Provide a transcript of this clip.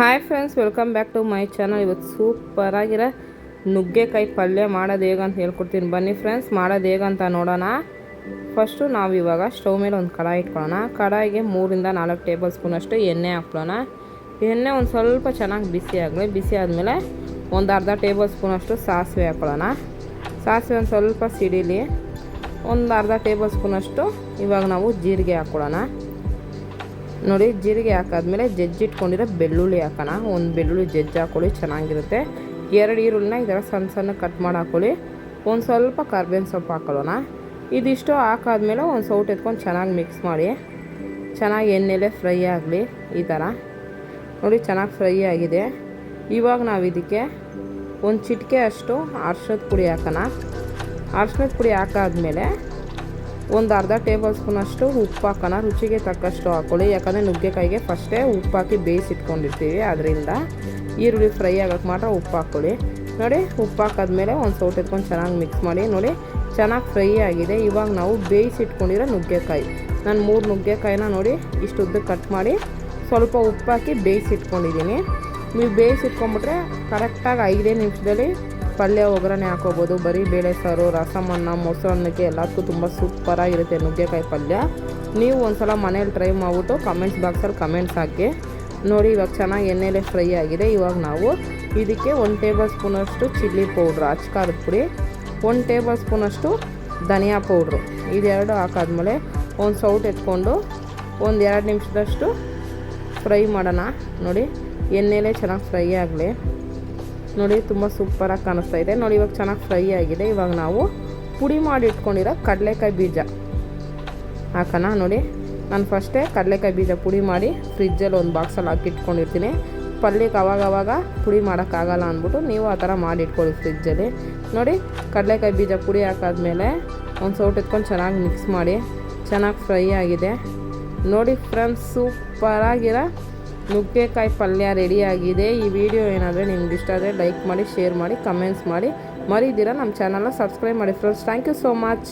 Hi friends welcome back to my channel ಇವತ್ತು ಸೂಪರಾಗಿರೋ ನುಗ್ಗೆಕಾಯಿ ಪಲ್ಯ ಮಾಡೋದು ಹೇಗೆ ಅಂತ ಹೇಳ್ಕೊಡ್ತೀನಿ. ಬನ್ನಿ ಫ್ರೆಂಡ್ಸ್ ಮಾಡೋದು ಹೇಗೆ ಅಂತ ನೋಡೋಣ. ಫಸ್ಟು ನಾವು ಇವಾಗ ಸ್ಟವ್ ಮೇಲೆ ಒಂದು ಕಡಾಯಿ ಇಟ್ಕೊಳ್ಳೋಣ. ಕಡಾಯಿಗೆ ಮೂರಿಂದ ನಾಲ್ಕು ಟೇಬಲ್ ಸ್ಪೂನಷ್ಟು ಎಣ್ಣೆ ಹಾಕ್ಕೊಳ್ಳೋಣ. ಎಣ್ಣೆ ಒಂದು ಸ್ವಲ್ಪ ಚೆನ್ನಾಗಿ ಬಿಸಿ ಆಗಲಿ, ಬಿಸಿ ಆದಮೇಲೆ ಒಂದು ಅರ್ಧ ಟೇಬಲ್ ಸ್ಪೂನಷ್ಟು ಸಾಸಿವೆ ಹಾಕ್ಕೊಳ್ಳೋಣ. ಸಾಸಿವೆ ಒಂದು ಸ್ವಲ್ಪ ಸಿಡಿಲಿ, ಒಂದು ಅರ್ಧ ಟೇಬಲ್ ಸ್ಪೂನಷ್ಟು ಇವಾಗ ನಾವು ಜೀರಿಗೆ ಹಾಕ್ಕೊಳ್ಳೋಣ. ನೋಡಿ, ಜೀರಿಗೆ ಹಾಕಾದ್ಮೇಲೆ ಜಜ್ಜಿಟ್ಕೊಂಡಿರೋ ಬೆಳ್ಳುಳ್ಳಿ ಹಾಕೋಣ. ಒಂದು ಬೆಳ್ಳುಳ್ಳಿ ಜಜ್ಜಿ ಹಾಕೊಳ್ಳಿ, ಚೆನ್ನಾಗಿರುತ್ತೆ. ಎರಡು ಈರುಳ್ಳಿನ ಈ ಥರ ಸಣ್ಣ ಸಣ್ಣ ಕಟ್ ಮಾಡಿ ಹಾಕೊಳ್ಳಿ. ಒಂದು ಸ್ವಲ್ಪ ಕರ್ಬೇವಿನ ಸೊಪ್ಪು ಹಾಕೊಳ್ಳೋಣ. ಇದಿಷ್ಟು ಹಾಕಾದ್ಮೇಲೆ ಒಂದು ಸೌಟ್ ಎತ್ಕೊಂಡು ಚೆನ್ನಾಗಿ ಮಿಕ್ಸ್ ಮಾಡಿ. ಚೆನ್ನಾಗಿ ಎಣ್ಣೆಲೆ ಫ್ರೈ ಆಗಲಿ, ಈ ಥರ. ನೋಡಿ, ಚೆನ್ನಾಗಿ ಫ್ರೈ ಆಗಿದೆ. ಇವಾಗ ನಾವು ಇದಕ್ಕೆ ಒಂದು ಚಿಟಿಕೆ ಅಷ್ಟು ಅರ್ಶದ ಪುಡಿ ಹಾಕೋಣ. ಅರ್ಶದ ಪುಡಿ ಹಾಕಾದ್ಮೇಲೆ ಒಂದು ಅರ್ಧ ಟೇಬಲ್ ಸ್ಪೂನಷ್ಟು ಉಪ್ಪು ಹಾಕೋಣ. ರುಚಿಗೆ ತಕ್ಕಷ್ಟು ಹಾಕೊಳ್ಳಿ. ಯಾಕಂದರೆ ನುಗ್ಗೆಕಾಯಿಗೆ ಫಸ್ಟೇ ಉಪ್ಪು ಹಾಕಿ ಬೇಯಿಸಿಟ್ಕೊಂಡಿರ್ತೀವಿ. ಅದರಿಂದ ಈರುಳ್ಳಿ ಫ್ರೈ ಆಗೋಕ್ಕೆ ಮಾತ್ರ ಉಪ್ಪು ಹಾಕ್ಕೊಳ್ಳಿ ನೋಡಿ, ಉಪ್ಪು ಹಾಕಾದ್ಮೇಲೆ ಒಂದು ಸೌಟ್ ಎತ್ಕೊಂಡು ಚೆನ್ನಾಗಿ ಮಿಕ್ಸ್ ಮಾಡಿ. ನೋಡಿ, ಚೆನ್ನಾಗಿ ಫ್ರೈ ಆಗಿದೆ. ಇವಾಗ ನಾವು ಬೇಯಿಸಿಟ್ಕೊಂಡಿರೋ ನುಗ್ಗೆಕಾಯಿ. ನಾನು ಮೂರು ನುಗ್ಗೆಕಾಯಿನ ನೋಡಿ ಇಷ್ಟು ಉದ್ದಕ್ಕೆ ಕಟ್ ಮಾಡಿ ಸ್ವಲ್ಪ ಉಪ್ಪು ಹಾಕಿ ಬೇಯಿಸಿಟ್ಕೊಂಡಿದ್ದೀನಿ. ನೀವು ಬೇಯಿಸಿಟ್ಕೊಂಡ್ಬಿಟ್ರೆ ಕರೆಕ್ಟಾಗಿ ಐದೇ ನಿಮಿಷದಲ್ಲಿ ಪಲ್ಯ, ಒಗ್ಗರಣೆ ಹಾಕೋಬೋದು. ಬರೀ ಬೇಳೆ ಸಾರು, ರಸಮನ್ನ ಮೊಸರನ್ನಕ್ಕೆ ಎಲ್ಲದಕ್ಕೂ ತುಂಬ ಸೂಪರಾಗಿರುತ್ತೆ ನುಗ್ಗೆಕಾಯಿ ಪಲ್ಯ. ನೀವು ಒಂದ್ಸಲ ಮನೇಲಿ ಟ್ರೈ ಮಾಡಿಬಿಟ್ಟು ಕಮೆಂಟ್ಸ್ ಬಾಕ್ಸಲ್ಲಿ ಕಮೆಂಟ್ಸ್ ಹಾಕಿ. ನೋಡಿ, ಇವಾಗ ಚೆನ್ನಾಗಿ ಎಣ್ಣೆಲೆ ಫ್ರೈ ಆಗಿದೆ. ಇವಾಗ ನಾವು ಇದಕ್ಕೆ ಒಂದು ಟೇಬಲ್ ಸ್ಪೂನಷ್ಟು ಚಿಲ್ಲಿ ಪೌಡ್ರು ಅಚ್ಕಾರದ ಪುಡಿ, ಒಂದು ಟೇಬಲ್ ಸ್ಪೂನಷ್ಟು ಧನಿಯಾ ಪೌಡ್ರು ಇದೆರಡು ಹಾಕಾದ್ಮೇಲೆ ಒಂದು ಸೌಟ್ ಎತ್ಕೊಂಡು ಒಂದು ಎರಡು ನಿಮಿಷದಷ್ಟು ಫ್ರೈ ಮಾಡೋಣ. ನೋಡಿ, ಎಣ್ಣೆಲೆ ಚೆನ್ನಾಗಿ ಫ್ರೈ ಆಗಲಿ. ನೋಡಿ ತುಂಬ ಸೂಪರಾಗಿ ಕಾಣಿಸ್ತಾ ಇದೆ. ನೋಡಿ ಇವಾಗ ಚೆನ್ನಾಗಿ ಫ್ರೈ ಆಗಿದೆ. ಇವಾಗ ನಾವು ಪುಡಿ ಮಾಡಿ ಇಟ್ಕೊಂಡಿರೋ ಕಡಲೆಕಾಯಿ ಬೀಜ. ಹಾಕೋಣ, ನೋಡಿ. ನಾನು ಫಸ್ಟೇ ಕಡಲೆಕಾಯಿ ಬೀಜ ಪುಡಿ ಮಾಡಿ ಫ್ರಿಜ್ಜಲ್ಲಿ ಒಂದು ಬಾಕ್ಸಲ್ಲಿ ಹಾಕಿ ಇಟ್ಕೊಂಡಿರ್ತೀನಿ. ಪಲ್ಯಕ್ಕೆ ಅವಾಗ ಅವಾಗ ಪುಡಿ ಮಾಡೋಕ್ಕಾಗಲ್ಲ ಅಂದ್ಬಿಟ್ಟು ನೀವು ಆ ಥರ ಮಾಡಿ ಇಟ್ಕೊಳ್ಳಿ ಫ್ರಿಜ್ಜಲ್ಲಿ ನೋಡಿ, ಕಡಲೆಕಾಯಿ ಬೀಜ ಪುಡಿ ಹಾಕಾದ್ಮೇಲೆ ಒಂದು ಸೌಟ್ ಎತ್ಕೊಂಡು ಚೆನ್ನಾಗಿ ಮಿಕ್ಸ್ ಮಾಡಿ. ಚೆನ್ನಾಗಿ ಫ್ರೈ ಆಗಿದೆ. ನೋಡಿ ಫ್ರೆಂಡ್ಸ್ ಸೂಪರಾಗಿರೋ ನುಗ್ಗೆಕಾಯಿ ಪಲ್ಯ ರೆಡಿಯಾಗಿದೆ ಈ ವಿಡಿಯೋ ಏನಾದರೆ ನಿಮ್ಗೆ ಇಷ್ಟ ಆದರೆ ಲೈಕ್ ಮಾಡಿ ಶೇರ್ ಮಾಡಿ ಕಮೆಂಟ್ಸ್ ಮಾಡಿ. ಮರಿದಿರ ನಮ್ಮ ಚಾನಲ್ನ ಸಬ್ಸ್ಕ್ರೈಬ್ ಮಾಡಿ friends thank you so much